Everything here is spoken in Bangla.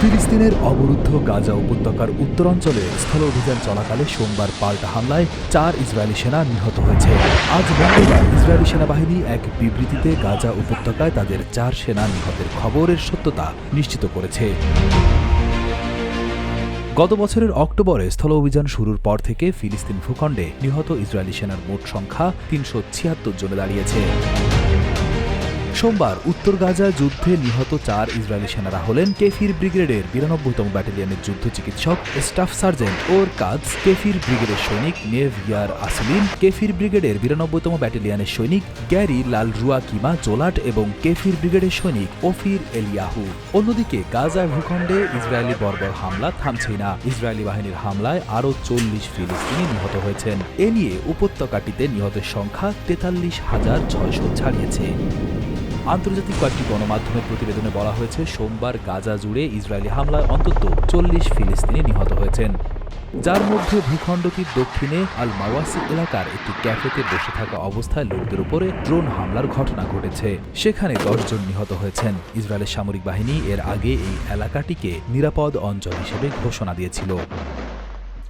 ফিলিস্তিনের অবরুদ্ধ গাজা উপত্যকার উত্তরাঞ্চলে স্থল অভিযান চলাকালে সোমবার পাল্টা হামলায় চার ইসরায়েলি সেনা নিহত হয়েছে। আজ মঙ্গলবার ইসরায়েলি সেনাবাহিনী এক বিবৃতিতে গাজা উপত্যকায় তাদের চার সেনা নিহতের খবরের সত্যতা নিশ্চিত করেছে। গত বছরের অক্টোবরে স্থল অভিযান শুরুর পর থেকে ফিলিস্তিন ভূখণ্ডে নিহত ইসরায়েলি সেনার মোট সংখ্যা তিনশো ছিয়াত্তর জনে দাঁড়িয়েছে। সোমবার উত্তর গাজা যুদ্ধে নিহত চার ইসরায়েলি সেনারা হলেন কেফির ব্রিগেডের বিরানব্বইতম ব্যাটালিয়নের যুদ্ধ চিকিৎসক, স্টাফ সার্জেন্ট ওর কাজ কেফির ব্রিগেডের সৈনিক নেভ ইয়ার আসলিন, কেফির ব্রিগেডের বিরানব্বইতম ব্যাটালিয়নের সৈনিক গ্যারি লাল রুয়া কিমা জোলাট এবং কেফির ব্রিগেডের সৈনিক ওফির এলিয়াহু। অন্যদিকে গাজা ভূখণ্ডে ইসরায়েলি বর্বর হামলা থামছেই না। ইসরায়েলি বাহিনীর হামলায় আরও চল্লিশ ফিলিস্তিনি নিহত হয়েছেন। এ নিয়ে উপত্যকাটিতে নিহতের সংখ্যা তেতাল্লিশ হাজার ছয়শো ছাড়িয়েছে। আন্তর্জাতিক কয়েকটি গণমাধ্যমের প্রতিবেদনে বলা হয়েছে, সোমবার গাজা জুড়ে ইসরায়েলি হামলায় অন্তত চল্লিশ ফিলিস্তিনি নিহত হয়েছেন। যার মধ্যে ভূখণ্ডটির দক্ষিণে আল মাওয়াসি এলাকার একটি ক্যাফেতে বসে থাকা অবস্থায় লোকদের উপরে ড্রোন হামলার ঘটনা ঘটেছে। সেখানে দশজন নিহত হয়েছেন। ইসরায়েলের সামরিক বাহিনী এর আগে এই এলাকাটিকে নিরাপদ অঞ্চল হিসেবে ঘোষণা দিয়েছিল।